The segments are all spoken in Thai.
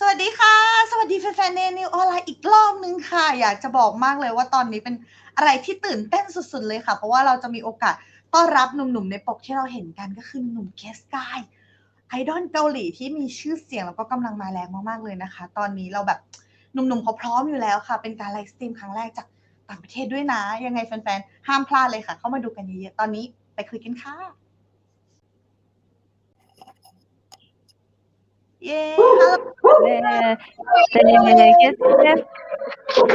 สวัสดีค่ะ สวัสดีแฟนๆเนนิวออนไลน์อีกรอบนึงค่ะ อยากจะบอกมากเลยว่าตอนนี้เป็นอะไรที่ตื่นเต้นสุดๆเลยค่ะ เพราะว่าเราจะมีโอกาสต้อนรับหนุ่มๆในปกที่เราเห็นกันก็คือหนุ่มเคสกายไอดอลเกาหลีที่มีชื่อเสียงแล้วก็กำลังมาแรงมากๆเลยนะคะ ตอนนี้เราแบบหนุ่มๆเขาพร้อมอยู่แล้วค่ะ เป็นการไลฟ์สตรีมครั้งแรกจากต่างประเทศด้วยนะ ยังไงแฟนๆห้ามพลาดเลยค่ะ เข้ามาดูกันเยอะๆตอนนี้ไปคุยกันค่ะ เย้ฮัลโหล 네, 네, 게스트.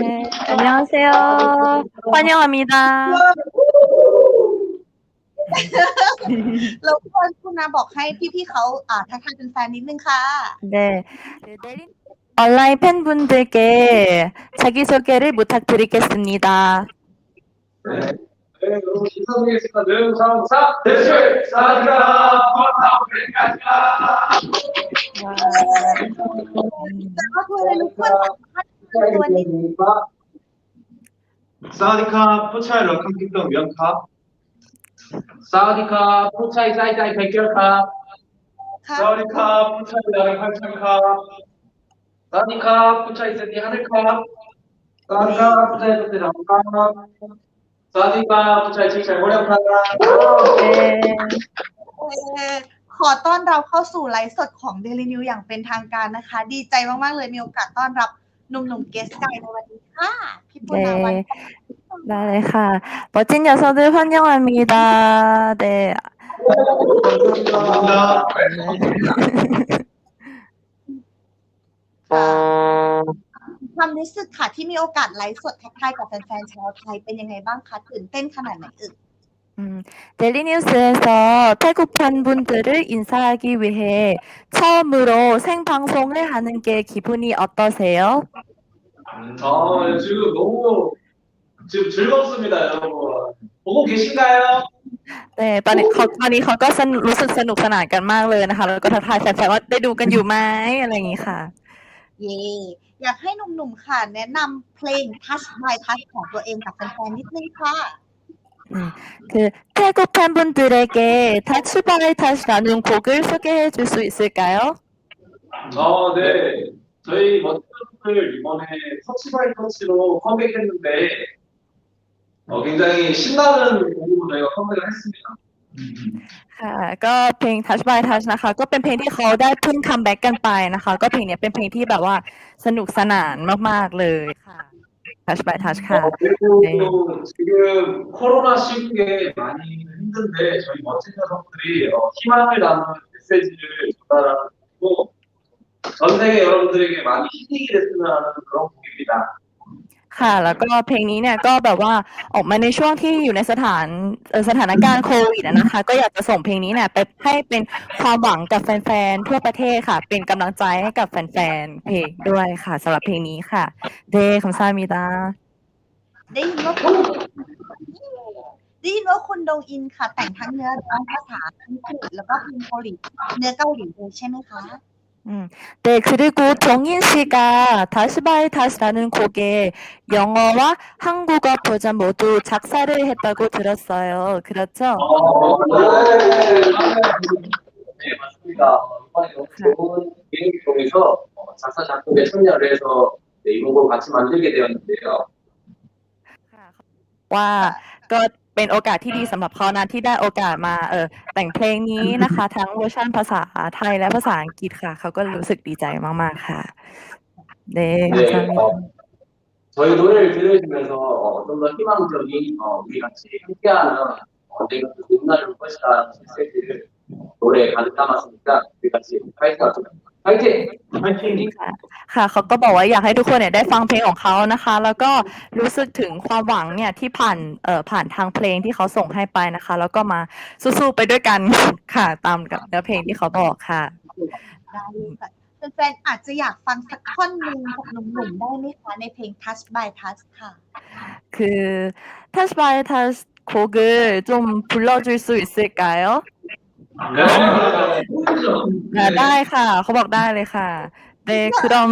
네, 안녕하세요. 환영합니다. เราควรคุณนาบอกให้พี่ๆเขาอ่าทักทายเป็นแฟนนิดนึงค่ะ 네, 온라인 팬분들께 자기소개를 부탁드리겠습니다. 네, 네, 여러분 인사드리겠습니다. 능상사 대출 사드라 부합하고 뵙겠습니다. 사디카 포차이 럭한 킥덤 명카. 사디카 포차이 사이다이 백결카. 사디카 포차이 나를 팔창카. 사디카 포차이 세디 하늘카. 사디카 포차이 세디 랑카. 사와디카 포차이 칠차이 모량카 네, เอ่อขอต้อนรับเข้าสู่ไลฟ์สดของ Daily New อย่างเป็นทางการนะคะ ดีใจมากๆเลยมีโอกาสต้อนรับหนุ่มๆเกสไกในวันนี้ค่ะ พี่ปุณาวัน 네, 네, ค่ะ 멋진 녀석들 환영합니다. 네, 감사합니다. ค วามรู้สึกค่ะที่มีโอกาสไลฟ์สดทักทายกับแฟนๆชาวไทยเป็นยังไงบ้างคะตื่นเต้นขนาดไหนเอ่ย 음, 델리뉴스에서 태국 팬분들을 인사하기 위해 처음으로 생방송을 하는 게 기분이 어떠세요? 아, 지금 너무 지금 즐겁습니다, 여러분. 보고 계신가요? เน่ตอนนี้เขาตอนนี้เขาก็สนุกรู้สึกสนุกสนานกันมากเลย นะคะ แล้วก็ทักทายแฟนๆว่าได้ดูกันอยู่ไหมอะไรอย่างนี้ค่ะ เย่อยากให้หนุ่มๆค่ะ แนะนำเพลง Touch by Touch ของตัวเองกับแฟนๆนิดนึงค่ะ 그 태국 팬분들에게 타치바이 타치라는 곡을 소개해 줄 수 있을까요? 아, 네. 저희 멋진분들 이번에 터치바이 터치로 컴백했는데 어, 굉장히 신나는 곡으로 저희가 컴백을 했습니다. ค่ะ ก็เพลง Touch by Touch นะคะ ก็เป็นเพลงที่เขาได้เพิ่งคัมแบ็กกันไปนะคะ ก็เพลงเนี้ยเป็นเพลงที่แบบว่าสนุกสนานมากๆเลยค่ะ Touch by Touch ค่ะ 어, 그리고 네. 지금 코로나 시국에 많이 힘든데 저희 멋진 녀석들이 어, 희망을 담은 메시지를 전달하고 전 세계 여러분들에게 많이 힐링이 됐으면 하는 그런 곡입니다. ค่ะ แล้วก็เพลงนี้เนี่ยก็แบบว่าออกมาในช่วงที่อยู่ในสถานเอ่อสถานการณ์โควิดอะนะคะ ก็อยากจะส่งเพลงนี้เนี่ยไปให้เป็นความหวังกับแฟนๆทั่วประเทศค่ะ เป็นกำลังใจให้กับแฟนๆเพลงด้วยค่ะสำหรับเพลงนี้ค่ะ เดคำซามิดาได้ยินว่าคุณได้ยินว่าคุณดงอินค่ะ แต่งทั้งเนื้อร้องภาษาอังกฤษแล้วก็เพลงเกาหลีเนื้อเกาหลีเลยใช่ไหมคะ 음. 네, 그리고 정인 씨가 다시 바이 다시라는 곡에 영어와 한국어 버전 모두 작사를 했다고 들었어요. 그렇죠? 어, 네, 네, 네, 맞습니다. 이번에 네. 좋은 기획을 통해서 어, 작사 작곡에 참여를 해서 네, 이번 곡 같이 만들게 되었는데요. 와, 그 เป็นโอกาสที่ดีสำหรับเขานะที่ได้โอกาสมาเออแต่งเพลงนี้นะคะ ทั้งเวอร์ชันภาษาไทยและภาษาอังกฤษค่ะ เขาก็รู้สึกดีใจมากๆค่ะเด้ 네, 어, 저희 노래를 들으시면서 어, 좀 더 희망적인 어, 우리 같이 함께하는 어, 내가 또 빛나는 것이다 메시지를 노래에 가득 담았으니까 우리 같이 파이팅하자. 파이팅! 파이팅! ค่ะเขาก็บอกว่าอยากให้ทุกคนเนี่ยได้ฟังเพลงของเขานะคะ แล้วก็รู้สึกถึงความหวังเนี่ยที่ผ่านเอ่อผ่านทางเพลงที่เขาส่งให้ไปนะคะ แล้วก็มาสู้ๆไปด้วยกัน ค่ะ ตามกับเนื้อเพลงที่เขาบอกค่ะ ได้เลยค่ะแฟนๆอาจจะอยากฟังสักท่อนหนึ่งจากหนุ่มๆได้ไหมคะในเพลง Touch by Touch ค่ะ 그 타시 바이 타시 곡을 좀 불러줄 수 있을까요? 네. อ่าได้ค่ะ เขาบอกได้เลยค่ะเดคือดอม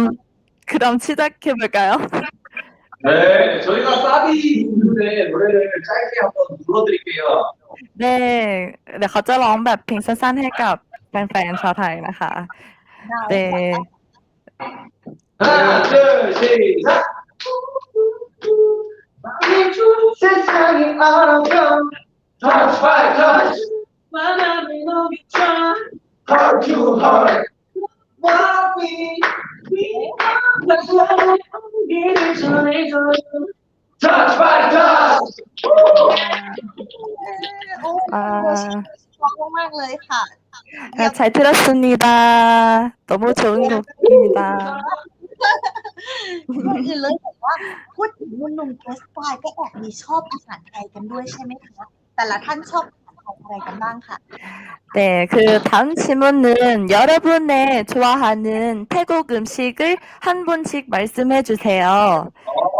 คือดอมชิดะเคเบกาย 네, 저희가 사비 있는데 노래를 짧게 한번 불러드릴게요. เดเดี๋ยวเขาจะร้องแบบเพลงสั้นๆให้กับแฟนๆชาวไทยนะคะ ได้ เด 하나, 둘, 시작! 세상이 알아가 Touch by touch 만남이 너무 좋아 Heart to heart What we we are 길을 전해줘 Touch by touch 네,โอ้ 아 มากๆเลยค่ะ 아, 잘 들었습니다. 너무 좋은 곡입니다. ก่อนอื่นเลยบอกว่าพูดถึงหนุ่มๆเกสปายก็แอบมีชอบอาหารไทยกันด้วยใช่ไหมคะแต่ละท่านชอบ อาหารไทยอะไรกันบ้างค่ะ 네, 그 다음 질문은 여러분의 좋아하는 태국 음식을 한 분씩 말씀해 주세요.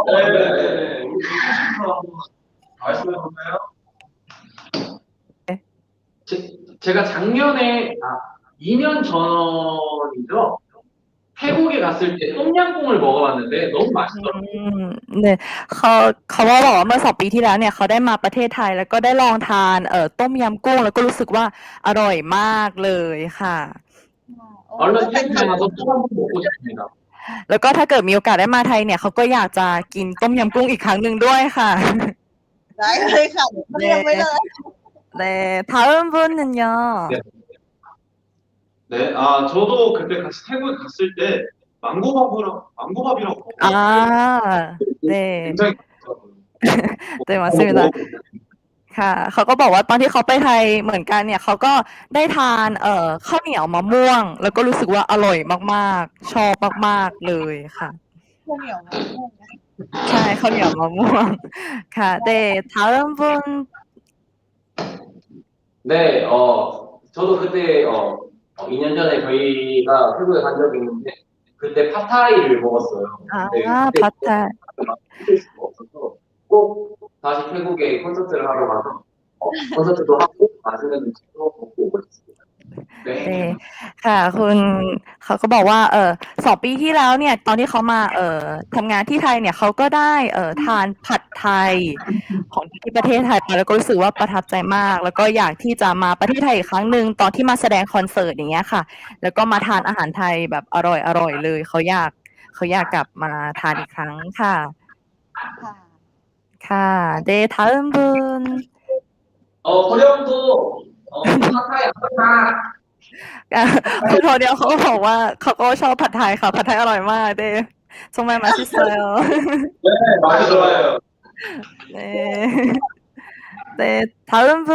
네, 우리 한번 말씀해 볼까요? 네. 제, 제가 작년에 아 2년 전이죠. 태국에 갔을 때 똠양꿍을 먹어봤는데 너무 맛있더라고요. อืมเนี่ยเขาเขาว่าบอกว่าเมื่อสองปีที่แล้วเนี่ยเขาได้มาประเทศไทย แล้วก็ได้ลองทานเอ่อต้มยำกุ้ง แล้วก็รู้สึกว่าอร่อยมากเลยค่ะ โอ้ 얼른 เป็น 태국에 가서 또 한 번 먹고 싶습니다. แล้วก็ถ้าเกิดมีโอกาสได้มาไทยเนี่ยเขาก็อยากจะกินต้มยำกุ้งอีกครั้งหนึ่งด้วยค่ะ ได้เลยค่ะเรียกไว้เลย 네, 다음 분은요. 네. 네, 아 저도 그때 같이 태국에 갔을 때 망고밥이랑 망고밥이랑 먹고 아, 네. 굉장히 맛있더라고요. 네, 맞습니다. ค่ะ เขาก็บอกว่าตอนที่เขาไปไทยเหมือนกันเนี่ย เขาก็ได้ทานเอ่อข้าวเหนียวมะม่วง แล้วก็รู้สึกว่าอร่อยมากๆ ชอบมากๆเลยค่ะ ข้าวเหนียวมะม่วงนะ ใช่ข้าวเหนียวมะม่วง ค่ะเดทาร์มบุน 네, 어 저도 그때 어, 어, 2년 전에 저희가 태국에 간 적이 있는데 그때 파타이를 먹었어요. 아, 근데 그때 파타. 먹을 수가 없어서 꼭 다시 태국에 콘서트를 하러 가서 어, 콘서트도 하고 맛있는 음식도 먹고 그랬어요. เด 네. ค่ะ คุณเขาก็บอกว่า เออสองปีที่แล้วเนี่ย ตอนที่เขามาเอ่อทำงานที่ไทยเนี่ยเขาก็ได้เอ่อทานผัดไทยของที่ประเทศไทยไปแล้วก็รู้สึกว่าประทับใจมาก แล้วก็อยากที่จะมาประเทศไทยอีกครั้งหนึ่งตอนที่มาแสดงคอนเสิร์ตอย่างเงี้ยค่ะ แล้วก็มาทานอาหารไทยแบบอร่อยอร่อยเลยเขาอยากเขาอยากกลับมาทานอีกครั้งค่ะ ค่ะ ค่ะเดทาร์มบุน 어, 고령도 어, 팟타이 안 먹나? อ่ะคุณโทเดียวเขาก็บอกว่าเขาก็ชอบผัดไทยค่ะ ผัดไทยอร่อยมากเด้ทรงแม่มาชิสเซล 네, 맛있어요. เด้เด้다음분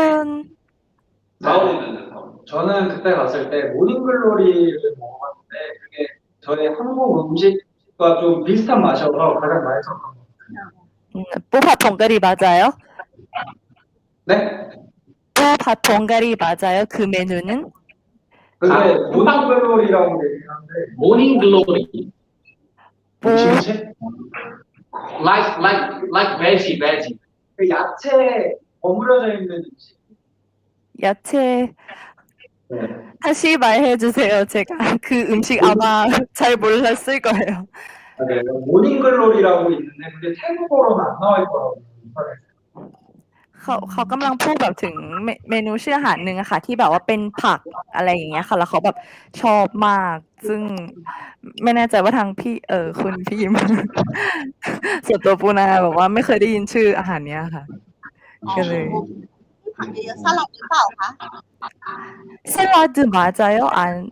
다음에는 저는 그때 갔을 때 모닝글로리를 먹어봤는데 그게 저희 한국 음식과 좀 비슷한 맛이어서 가장 맛있었던 것 같아요. 음, 뽀파 동가리 맞아요? 네? 뽀파 동가리 맞아요? 그 메뉴는? 그게 아, 모닝 글로리라고 얘기를 하는데 모닝 글로리. 뭐? Like like like veggie veggie. 그 야채 버무려져 있는 음식. 야채 네. 다시 말해 주세요. 제가 그 음식 아마 잘 몰랐을 거예요. 네, 모닝 글로리라고 있는데 그게 태국어로는 안 나와 있더라고요. 인터넷에. เขาเขากำลังพูดแบบถึงเมเมนูชื่ออาหารหนึ่งอะค่ะ ที่แบบว่าเป็นผักอะไรอย่างเงี้ยค่ะ แล้วเขาแบบชอบมาก ซึ่งไม่แน่ใจว่าทางพี่เออคุณพี่ยิม ส่วนตัวปูนาแบบว่าไม่เคยได้ยินชื่ออาหารเนี้ยค่ะ ก็เลย ผักเยอะๆสลัดหรือเปล่าคะ 샐러드 맞아요? 안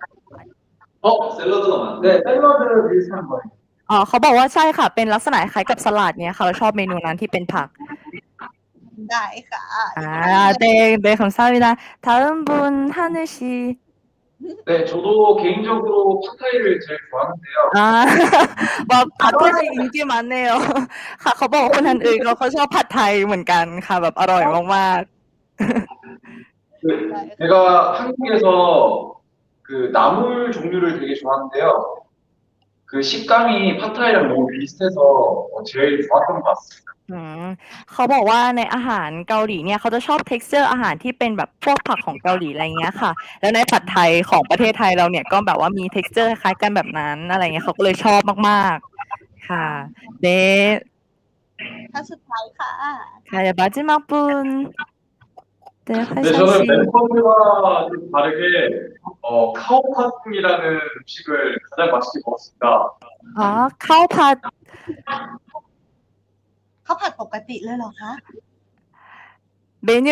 어, 샐러드가 많네. 네, 샐러드 비슷한 거예요. อ๋อเขาบอกว่าใช่ค่ะ เป็นลักษณะคล้ายกับสลัดเนี้ยค่ะเราชอบเมนูนั้นที่เป็นผัก ได้ค่ะ อ่าเด้เด้ของซาวินา다음분 하늘 씨 네, 저도 개인적으로 팟타이를 제일 좋아하는데요. อ่า บอกผัดไทยอินกี้มันเนลค่ะเขาบอกว่าคนทันอื่นเขาเขาชอบผัดไทยเหมือนกันค่ะ แบบอร่อยมาก 그, 제가 한국에서 그 나물 종류를 되게 좋아하는데요. 그 식감이 팟타이랑 너무 비슷해서 어, 제일 좋았던 것 같습니다. ๆอืมเขาบอกว่าในอาหารเกาหลีเนี่ยเขาจะชอบ t e x t อร์อาหารที่เป็นแบบพวกผักของเกาหลีอะไรเงี้ยค่ะ แล้วในผัดไทยของประเทศไทยเราเนี่ยก็แบบว่ามี t e x t อร์คล้ายกันแบบนั้นอะไรเงี้ยเขาก็เลยชอบมากๆ ค่ะเด ท่านสุดท้ายค่ะ ค่ะ마지막분 네, 네, 화이찬 저는 씨. 멤버들과 좀 다르게 어, 카오팟이라는 음식을 가장 맛있게 먹었습니다. 아, 카오팟 ข้าวผัดปกติเลยเหรอคะ 메뉴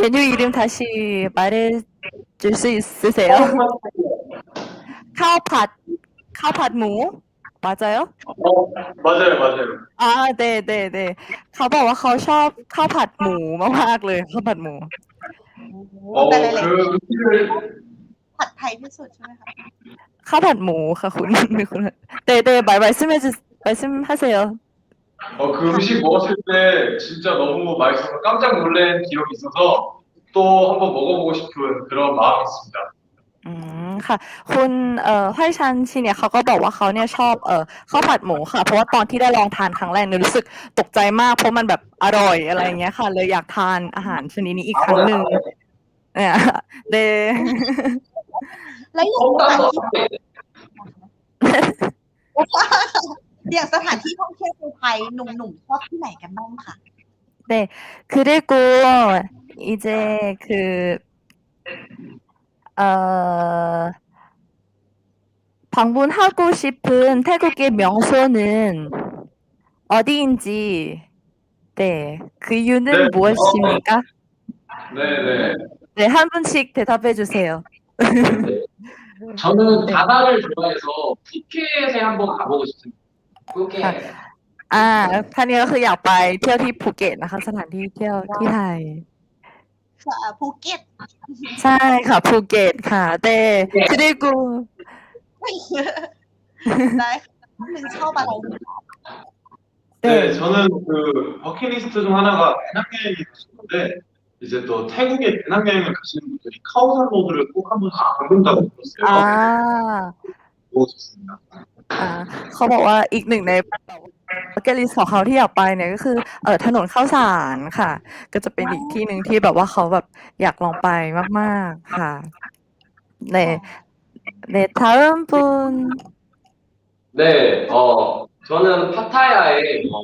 메뉴 이름 다시 말해 줄 수 있으세요? 카오팟 카오팟 무 맞아요? 어, 맞아요, 맞아요. อ่าเดเดเดเขาบอกว่าเขาชอบข้าวผัดหมูมากๆเลยข้าวผัดหมู 어, แต่หลาย 그 음식을 ๆ ผัดไทยที่สุดใช่ไหมคะ ข้าวผัดหมูค่ะคุณ คุณเดเดบายบายซึ่งเมจิบายซึ่งฮัเซล 어, 그 음식 먹었을 때 진짜 너무 맛있어서 깜짝 놀란 기억이 있어서 또 한번 먹어보고 싶은 그런 마음이 있습니다. อืมค่ะ คุณเอ่อห้อยชันชีเนี่ยเขาก็บอกว่าเขาเนี่ยชอบเอ่อข้าวผัดหมูค่ะ เพราะว่าตอนที่ได้ลองทานครั้งแรกเนี่ยรู้สึกตกใจมากเพราะมันแบบอร่อยอะไรอย่างเงี้ยค่ะ เลยอยากทานอาหารชนิดนี้อีกครั้งหนึ่งเนี่ยเด แล้วอย่างสถาน 콩땀도 ที่อย่างสถานที่ท่องเที่ยวในไทยหนุ่มๆชอบที่ไหนกันบ้างคะ 네, 그리고 이제 그, 어, 방문하고 싶은 태국의 명소는 어디인지, 네, 그 이유는 네, 무엇입니까? 네네. 네, 한 분씩 대답해 주세요. 저는 네. 바다를 좋아해서 푸켓에 한번 가보고 싶습니다. 푸켓. อ่าท่านนี้ก็คืออยากไปเที่ยวที่ภูเก็ตนะคะ สถานที่เที่ยวที่ไทย ค่ะภูเก็ต ใช่ค่ะภูเก็ตค่ะเต้คือได้กู ได้ค่ะท่านหนึ่งชอบอะไร 네. 네, 저는 그 버킷리스트 중 하나가 배낭여행이 가셨는데 이제 또 태국에 배낭여행을 가시는 분들이 카오산 로드를 꼭 한 번씩 밟는다고 들었어요. อ่า 보고 싶습니다. อ่าเขาบอกว่าอีกหนึ่งในบักเก็ตลิสของเขาที่อยากไปเนี่ยก็คือเออถนนข้าวสารค่ะ ก็จะเป็นอีกที่หนึ่งที่แบบว่าเขาแบบอยากลองไปมากๆค่ะเน่เน่ทารุนปุน 네, 어, 저는 파타야에 어,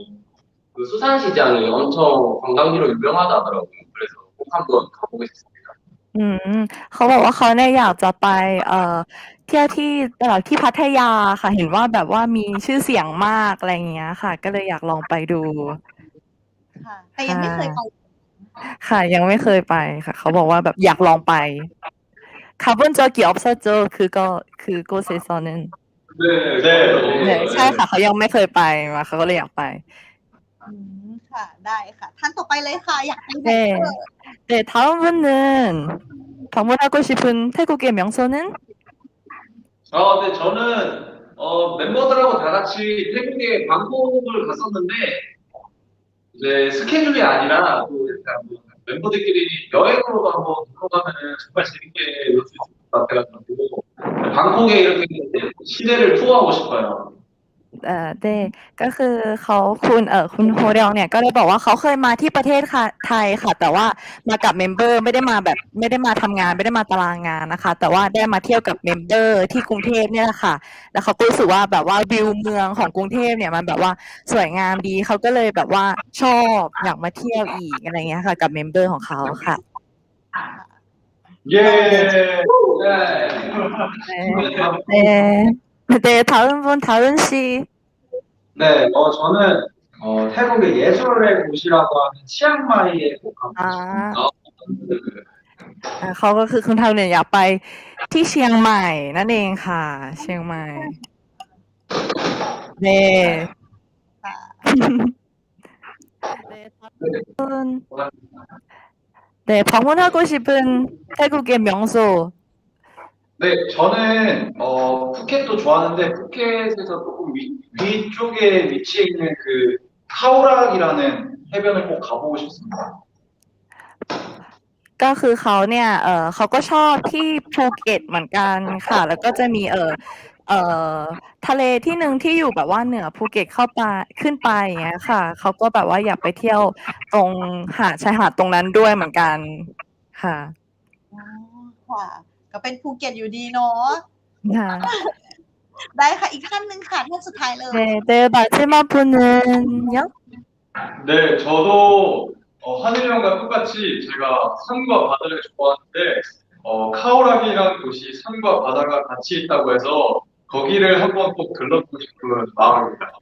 그 수산시장이 엄청 관광지로 유명하다 하더라고요. ผมคำนวณเขาไม่ใช่บอืมเขาบอกว่าเขาเนี่ยอยากจะไป เอ่อเที่ยวที่ตลาดที่พัทยาค่ะ เห็นว่าแบบว่ามีชื่อเสียงมากอะไรอย่างเงี้ยค่ะ ก็เลยอยากลองไปดู ค่ะ แต่ยังไม่เคยไปค่ะ ยังไม่เคยไปค่ะ เขาบอกว่าแบบอยากลองไปคาร์บอนจอกี่ออฟเซอร์เจอคือก็คือโกเซซอนนึงเด้เด้ใช่ค่ะ เขายังไม่เคยไปมาเขาก็เลยอยากไป อืมค่ะ ได้ค่ะ ท่านต่อไปเลยค่ะ อยากไปไหน 네, 다음 분은 방문하고 싶은 태국의 명소는? 아, 네, 저는 어, 멤버들하고 다 같이 태국에 방콕을 갔었는데 이제 스케줄이 아니라 또 약간 뭐 멤버들끼리 여행으로도 한번 가면은 정말 재밌게 놀 수 있을 것 같아가지고 방콕에 이렇게 시대를 투어하고 싶어요. เอ่อเดก็คือเขาคุณเออคุณโฮเดลเนี่ยก็ได้บอกว่าเขาเคยมาที่ประเทศค่ะไทยค่ะ แต่ว่ามากับเมมเบอร์ไม่ได้มาแบบไม่ได้มาทำงานไม่ได้มาตารางงานนะคะ แต่ว่าได้มาเที่ยวกับเมมเบอร์ที่กรุงเทพเนี่ยแหละค่ะ แล้วเขาก็รู้สึกว่าแบบว่าวิวเมืองของกรุงเทพเนี่ยมันแบบว่าสวยงามดีเขาก็เลยแบบว่าชอบอยากมาเที่ยวอีกอะไรเงี้ยค่ะ กับเมมเบอร์ของเขาค่ะ 예. 네. เดเดท ารุนบุนทารุนชี 네, 어, 저는 어, 태국의 예술의 도시라고 하는 치앙마이에 꼭 가고 อ่า 싶습니다. อ่าเขาก็คือคุณทางเนี่ยอยากไปที่เชียงใหม่นั่นเองค่ะ เชียงใหม่เน่ ค่ะ 네, 방문하고 싶은 태국의 명소. 네, 저는 어, 푸켓도 좋아하는데 푸켓에서 조금 위, 위쪽에 위치해 있는 그 카오락이라는 해변을 꼭 가보고 싶습니다. ก็คือเขาเนี่ย เออเขาก็ชอบที่ภูเก็ตเหมือนกันค่ะ แล้วก็จะมีเออเออทะเลที่หนึ่งที่อยู่แบบว่าเหนือภูเก็ตเข้าไปขึ้นไปอย่างเงี้ยค่ะ เขาก็แบบว่าอยากไปเที่ยวตรงหาดชายหาดตรงนั้นด้วยเหมือนกัน ค่ะ อ๋อค่ะ ก็เป็นภูเก็ตอยู่ดีเนาะ ค่ะ ได้ค่ะ อีกท่านหนึ่งค่ะ ท่านสุดท้ายเลย 네, 네, 마지막 분은요? 네, 저도 어, 하늘 형과 똑같이 제가 산과 바다를 좋아하는데 어, 카오락이라는 곳이 산과 바다가 같이 있다고 해서 거기를 한번 꼭 들러보고 싶은 마음입니다.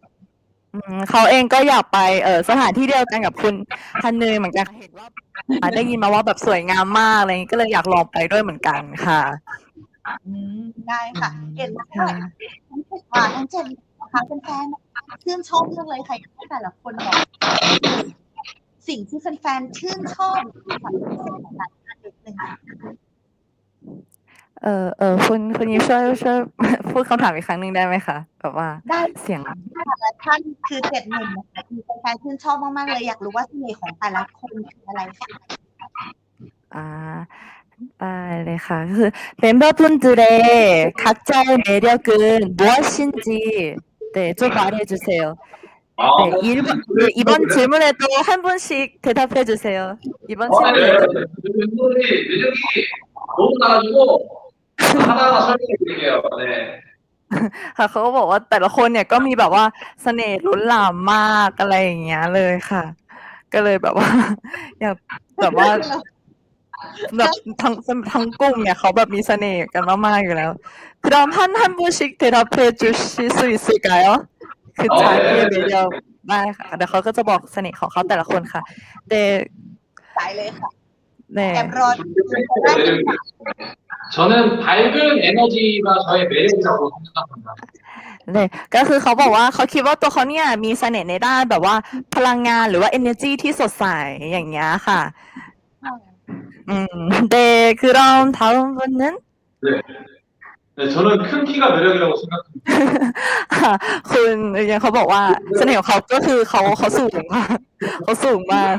อืมเขาเองก็อยากไปเออสถานที่เดียวกันกับคุณฮันเนยเหมือนกันเห็นว่าอ่า ได้ยินมาว่าแบบสวยงามมากอะไรอย่างนี้ก็เลยอยากลองไปด้วยเหมือนกันค่ะอืมได้ค่ะเห็นแล้วด้วยทั้งเจ็ดอ่าทั้งเจ็ดนะคะเป็นแฟนๆชื่นชอบเรื่องเลยค่ะอยากให้แต่ละคนบอกสิ่งที่แฟนๆชื่นชอบความพิเศษของแต่ละท่านนิดนึงค่ะ เออเออคุณคุณยิปช่วยช่วย พูดคำถามอีกครั้งหนึ่งได้ไหมคะแบบว่า ได้ เสียง แต่ละท่านคือเจ็ดหนุ่มนะคะมีแฟนๆชื่นชอบมากๆเลย อยากรู้ว่าเสน่ห์ของแต่ละคนคืออะไรค่ะ อ่าได้เลยค่ะก็คือ 멤버분들의 각자의 매력은 무엇인지 네, 좀 말해주세요. 아, 네, 일번, 네, 이번 질문에도 한 분씩 대답해 주세요. 이번 어, 네. 질문에도. 멤버들이 매력이 너무 많아가지고 ค่ะเขาก็บอกว่าแต่ละคนเนี่ยก็มีแบบว่าเสน่ห์ลุ้นหลามมากอะไรอย่างเงี้ยเลยค่ะ ก็เลยแบบว่า อยากแบบว่าแบบทั้งทั้งกุ้งเนี่ยเขาแบบมีเสน่ห์กันมากๆอยู่แล้ว그럼한한분씩대답해주실수있을까요คือจ่ายเพียเดียวได้ค่ะเดี๋ยวเขาก็จะบอกเสน่ห์ของเขาแต่ละคนค่ะเดสายเลยค่ะแอบรอได้ 저는 밝은 에너지가 저의 매력이라고 생각합니다. เน่ก็คือเขาบอกว่าเขาคิดว่าตัวเขาเนี่ยมีเสน่ห์ในด้านแบบว่าพลังงานหรือว่า energy ที่สดใสอย่างเงี้ยค่ะ อืมเดคือเรา다음분은 네. 네, 저는 큰 키가 매력이라고 생각합니다. ค่ะ คุณยังเขาบอกว่าเสน่ห์ของเขาก็คือเขาเขาสูงมากเขาสูงมาก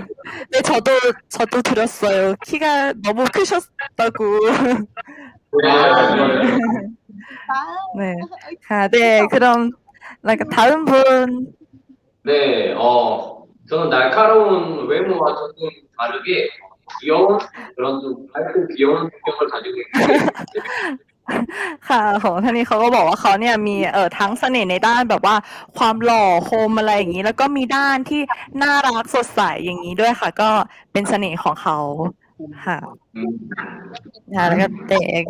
เด저도저도들었어요키가너무크셨다고 네, 맞아요. ว้าว 네ค่ะเด그럼그다음분 네, 어, 저는 날카로운 외모와 조금 다르게 귀여운 그런 좀 밝고 귀여운 성격을 가지고 있는데 ค่ะของท่านนี้เขาก็บอกว่าเขาเนี่ยมีเอ่อทั้งเสน่ห์ในด้านแบบว่าความหล่อคมอะไรอย่างนี้ แล้วก็มีด้านที่น่ารักสดใสอย่างนี้ด้วยค่ะ ก็เป็นเสน่ห์ของเขาค่ะ 음, ค่ะแล้วก็เด็ก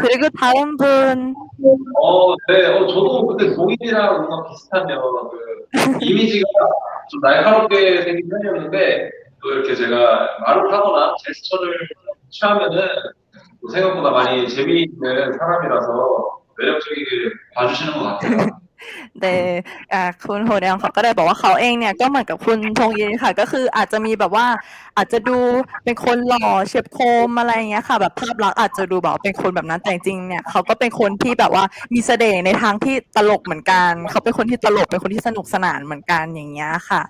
그리고다음분 어, 네, 어, 저도 근데 동일이랑 뭔가 비슷하네요. 그 이미지가 좀 날카롭게 생긴 편이었는데 또 이렇게 제가 말을 하거나 제스처를 취하면은 또 생각보다 많이 재미있는 사람이라서 매력적이게 봐주시는 것 같아요. เดอ่าคุณโฮเดงเขาก็ได้บอกว่าเขาเองเนี่ยก็เหมือนกับคุณทงยินค่ะ ก็คืออาจจะมีแบบว่าอาจจะดูเป็นคนหล่อเฉียบคมอะไรอย่างเงี้ยค่ะ แบบภาพลักษณ์อาจจะดูแบบเป็นคนแบบนั้นแต่จริงๆเนี่ยเขาก็เป็นคนที่แบบว่ามีเสน่ห์ในทางที่ตลกเหมือนกันเขาเป็นคนที่ตลกเป็นคนที่สนุกสนานเหมือนกันอย่างเงี้ยค่ะ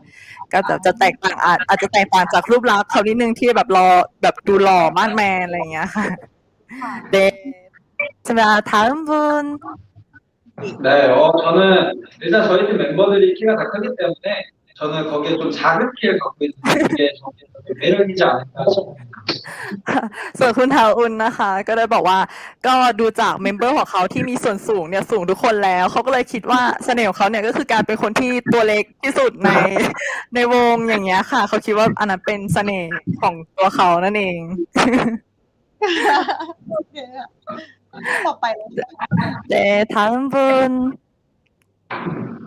ก็จะจะแตกต่างอาจอาจจะแตกต่างจากรูปลักษณ์เขานิดนึงที่แบบรอแบบดูหล่อมากแมนอะไรอย่างเงี้ยค่ะ เดใช่ไหมคะถามบุญ 네, 어, 저는 일단 저희 팀 멤버들이 키가 다 크기 때문에 저는 거기에 좀 작은 키를 갖고 있는 게 저의 매력이지 않을까 싶습니다. ส่วนคุณทาอุนนะคะ ก็เลยบอกว่าก็ดูจากเมมเบอร์ของเขาที่มีส่วนสูงเนี่ยสูงทุกคนแล้ว เขาก็เลยคิดว่าเสน่ห์ของเขาเนี่ยก็คือการเป็นคนที่ตัวเล็กที่สุดใน ในวงอย่างเงี้ยค่ะ เขาคิดว่าอันนั้นเป็นเสน่ห์ของตัวเขานั่นเอง โอเคค่ะต่อไปเลยค่ะ เดทามบุญ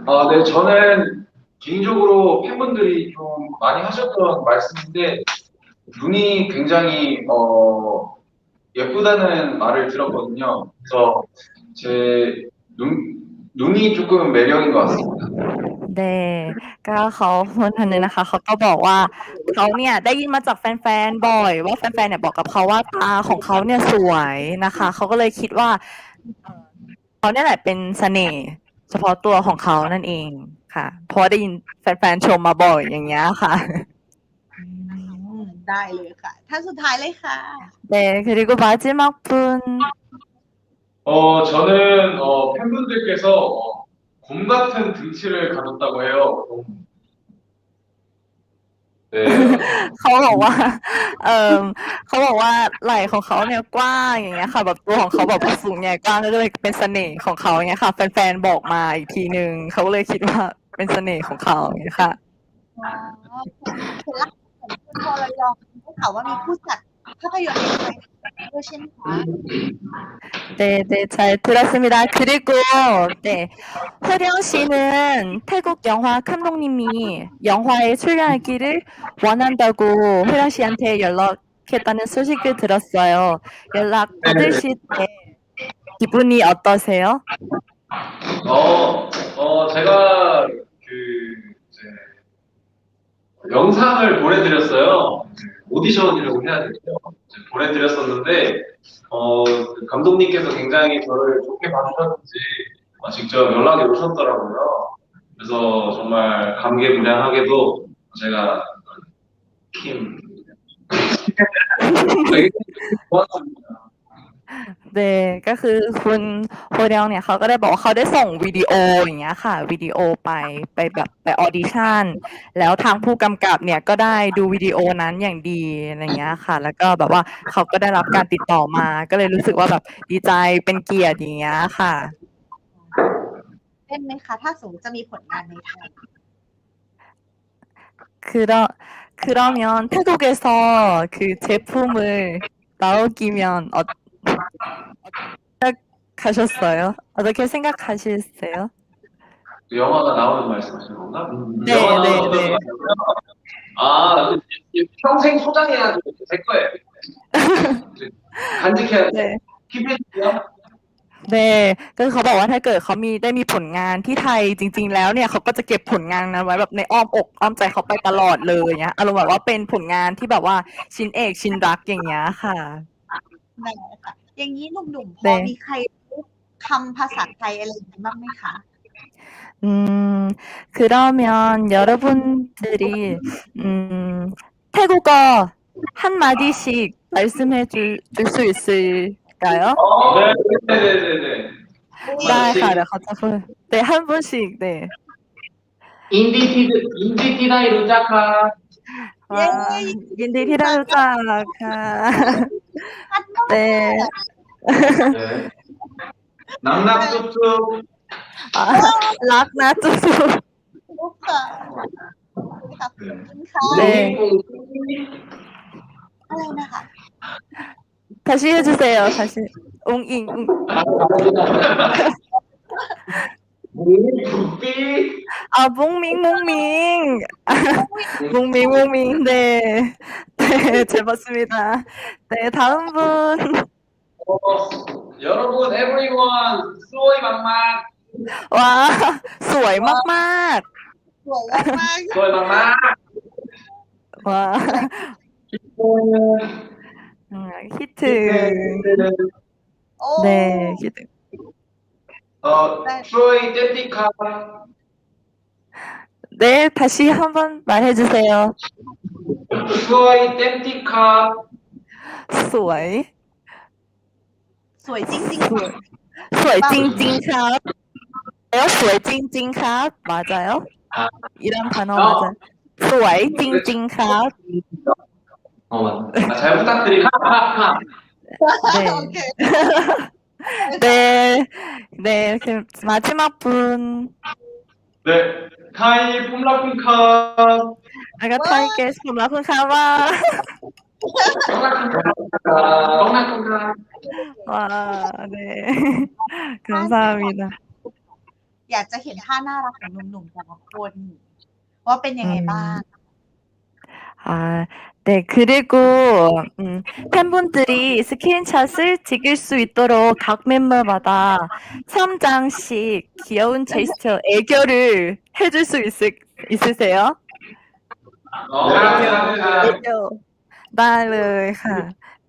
아, 네, 저는 개인적으로 팬분들이 좀 많이 하셨던 말씀인데 눈이 굉장히 어, 예쁘다는 말을 들었거든요. 그래서 제 눈, 눈이 조금 매력인 것 같습니다. เดก็เขาคนทันนึงนะคะ เขาก็บอกว่าเขาเนี่ยได้ยินมาจากแฟนๆบ่อย ว่าแฟนๆเนี่ยบอกกับเขาว่าตาของเขาเนี่ยสวยนะคะ เขาก็เลยคิดว่าเอ่อเขาเนี่ยแหละเป็นเสน่ห์เฉพาะตัวของเขานั่นเองค่ะ เพราะว่าได้ยินแฟนๆชมมาบ่อยอย่างเงี้ยค่ะ อืมได้เลยค่ะ ท่านสุดท้ายเลยค่ะ เด그리고마지막분 어, 저는 어, 팬분들께서 어, 곰 같은 등치를 가졌다고 해요. 곰. 네, เขาบอกว่า เออเขาบอกว่าไหล่ของเขาเนี่ยกว้างอย่างเงี้ยค่ะ แบบตัวของเขาแบบว่าสูงใหญ่กว้างก็เลยเป็นเสน่ห์ของเขาอย่างเงี้ยค่ะ แฟนๆบอกมาอีกทีนึงเขาก็เลยคิดว่าเป็นเสน่ห์ของเขาอย่างเงี้ยค่ะ อ๋อเคล็ดลับของ ของคุณพลยองได้ข่าวว่ามีผู้จัด 네, 네, 잘 들었습니다. 그리고 네, 혜령 씨는 태국 영화 감독님이 영화에 출연하기를 원한다고 혜령 씨한테 연락했다는 소식을 들었어요. 연락 아, 네. 받으실 때 기분이 어떠세요? 어, 어, 제가 그 이제 영상을 보내드렸어요. 오디션이라고 해야 되죠. 보내드렸었는데 어, 그 감독님께서 굉장히 저를 좋게 봐주셨는지 어, 직접 연락이 오셨더라고요. 그래서 정말 감개무량하게도 제가 킴 되게 고맙습니다. เดก็คือคุณโฮเดลเนี่ยเขาก็ได้บอกว่าเขาได้ส่งวิดีโออย่างเงี้ยค่ะ วิดีโอไปไปแบบไปออดิชั่น แล้วทางผู้กำกับเนี่ยก็ได้ดูวิดีโอนั้นอย่างดีอะไรเงี้ยค่ะ แล้วก็แบบว่าเขาก็ได้รับการติดต่อมา ก็เลยรู้สึกว่าแบบดีใจเป็นเกียรติอย่างเงี้ยค่ะ เล่นไหมคะ ถ้าสมมติจะมีผลงานในไทย 그러 그러면 태국에서 그 제품을 나오기면 어, 어떻게 어떻게 생각하시세요? 그 영화가 나오는 말씀하시는 건가? 네, 영화 네, 나오는 네. 말씀이요? 아, 이- 이 평생 소장해야죠. 제 거예요. 간직해야 돼. 네. 킵해주세요. เน่ก็คือเขาบอกว่าถ้าเกิดเขามีได้มีผลงานที่ไทยจริง ๆ แล้วเนี่ยเขาก็จะเก็บผลงานนั้นไว้แบบในอ้อมอกอ้อมใจเขาไปตลอดเลยอย่างเงี้ยอารมณ์แบบว่าเป็นผลงานที่แบบว่าชิ้นเอกชิ้นรักอย่างเงี้ยค่ะ ได้ค่ะ อย่างนี้หนุ่มๆพ เด้ อมีใครรู้คำภาษาไทยอะไรอย่างนี้บ้างไหมคะ 음, 그러면 여러분들이, 음, 태국어 한마디씩 말씀해 줄, 줄 수 있을까요? 네, 네, 네, 네, 네. 네, 가려, 가자. 네, 한 분씩, 네. 인디티드 인디티나이 루자카 와, 인디 히라루자카. 아, 네. 네. 낙낙쑥쑥. 아, 낙낙쑥쑥. 네. 네. 아, 다시 해주세요. 다시. 옹잉. 아, 몽밍, 몽밍. 몽밍, 몽밍. 네. 네, 잘 봤습니다. 네, 다음 분. 어, 여러분, everyone, 수호이 막막. 와, 수호이 막막. 수호이 막막. 와. 히트. 네, 히트. 어, 트로이 떼티카. 네, 다시 한번 말해주세요. soy idéntica. Soy. Soy 찡찡. Soy 찡찡. soy 찡찡. 맞아요? 아. 이런 단어 맞아요. soy 찡찡. 어, 맞아. 잘 부탁드립니다. 네. 네. 네. 그럼 마지막 분. 네. 타이 폼라쿤카. 아까 타이게 스몰라군 카와. 똥나똥나 와, 네. 감사합니다. อยากจะเห็นท่าน่ารักของหนุ่มๆแต่ละคนว่าเป็นยังไงบ้าง 아, 네, 그리고, 음, 팬분들이 스크린샷을 찍을 수 있도록 각 멤버마다 3장씩 귀여운 제스처, 애교를 해줄 수 있을, 있으세요? 어, 나를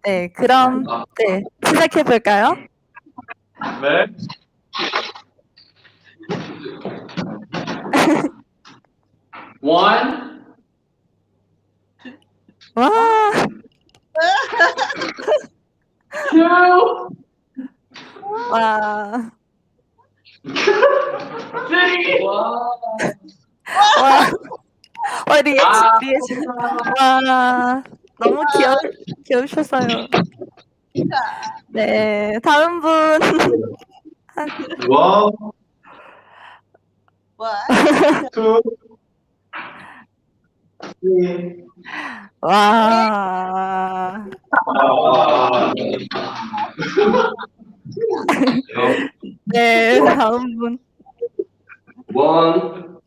네 그럼 네 시작해 볼까요? 네. 원. 와. 와. 와. 와. 와, 리액션, 아, 리액션. 와, 너무 귀여, 귀여우셨어요. 네, 다음 분. 원, ว่า 투, 와. 네, 다음 분. 원,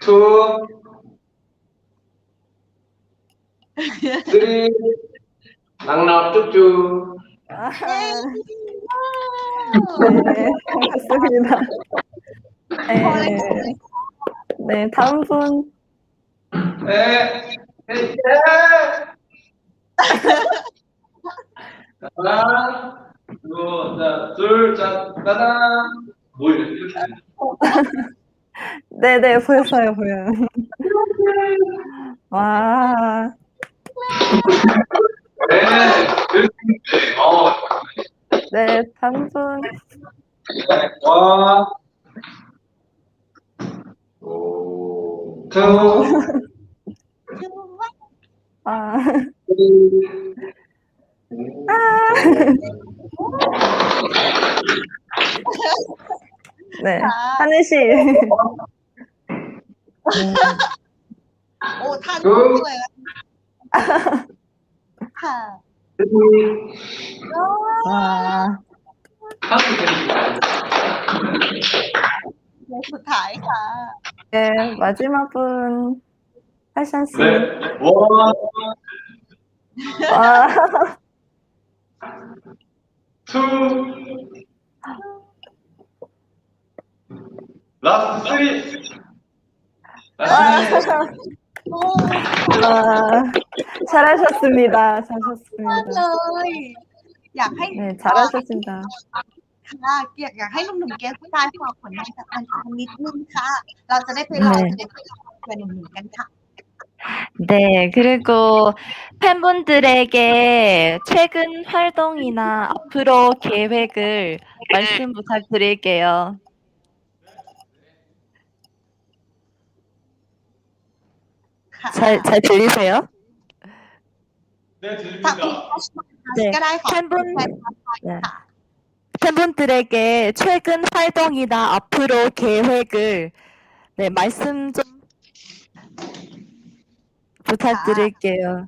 투, 쓰리, 낙낙 쭉쭉. 아, 네, 반갑습니다. 네, 네, 다음 분. 네, 네, 하나, 두, 자, 둘, 자, 따단. 뭐 이래, 이렇게. 네, 네, 보였어요, 보여요. 와, 네. 어, 네, 다음 분. 네, 원, 오. 투, 아, 네, 하늘 씨. 음, โอ้ท่านรู้เลยค่ะ 와, 한국 대리입니다. ในสุดท้ายค่ะ 네, 마지막 분. 패션 씨. 네, 원, 와, 아, 잘하셨습니다. มาก 잘하셨습니다. เลย อยากให้ 네, 잘하셨습니다. ค่ะอยากอยากให้หนุ่มๆเกสผู้ชายฝากผลงานจากอันทำนิดนึงค่ะ เราจะได้ไปรอจะได้ไปรอเพื่อนหนุ่มๆกันค่ะ 네, 그리고 팬분들에게 최근 활동이나 앞으로 계획을 말씀 부탁드릴게요. 잘, 잘 들리세요? 네, ฝากคุณ 들립니다. แคชก็ได้ค่ะ แฟนบอล แฟนบอลไทยค่ะ 팬분들에게 최근 활동이나 앞으로 계획을 네, 말씀 좀 부탁드릴게요.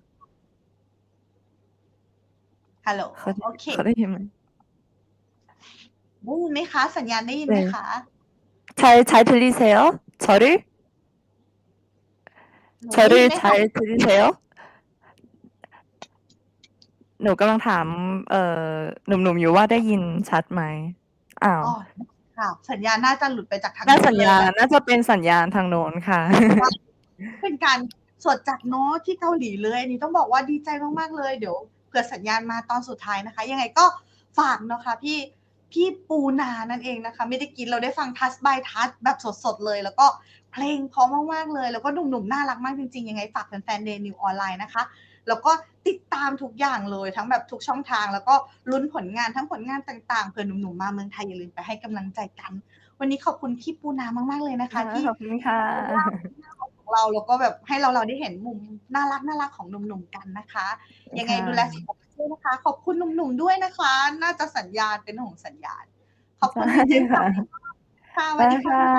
ฮัลโหล โอเค 선생님은 ได้ยินไหมคะ สัญญาณได้ยินไหมคะ 잘, 잘 들리세요? 저를? หนูได้ยิน 저를 ไหมคะ 잘 들으세요? หนูกำลังถาม เอ่อ หนุ่มๆอยู่ว่าได้ยินชัดไหม อ้าว อ๋อค่ะ สัญญาณน่าจะหลุดไปจากทาง น่าสัญญาณ เลย น่าจะเป็นสัญญาณทางโน้นค่ะ เป็นการสดจากโน้ตที่เกาหลีเลยอันนี้ต้องบอกว่าดีใจมากๆเลย เดี๋ยวเผื่อสัญญาณมาตอนสุดท้ายนะคะ ยังไงก็ฝากเนาะคะพี่พี่ปูนานั่นเองนะคะ ไม่ได้กินเราได้ฟังทัสบายทัสแบบสดๆเลย แล้วก็ เพลงเพราะมากๆเลย แล้วก็หนุ่มๆน่ารักมากจริงๆ ยังไงฝากแฟนๆเดนิวออนไลน์นะคะ แล้วก็ติดตามทุกอย่างเลยทั้งแบบทุกช่องทาง แล้วก็ลุ้นผลงานทั้งผลงานต่างๆเผื่อหนุ่มๆมาเมืองไทยอย่าลืมไปให้กำลังใจกัน วันนี้ขอบคุณพี่ปูนามากๆเลยนะคะที่ขอบคุณค่ะของเราแล้วก็แบบให้เราเราได้เห็นมุมน่ารักน่ารักของหนุ่มๆกันนะคะ ยังไงค่ะดูแลสุขภาพด้วยนะคะ ขอบคุณหนุ่มๆด้วยนะคะ น่าจะสัญญาณเป็นของสัญญาณ ขอบคุณจริงๆค่ะค่ะค่ะสวัสดีค่ะ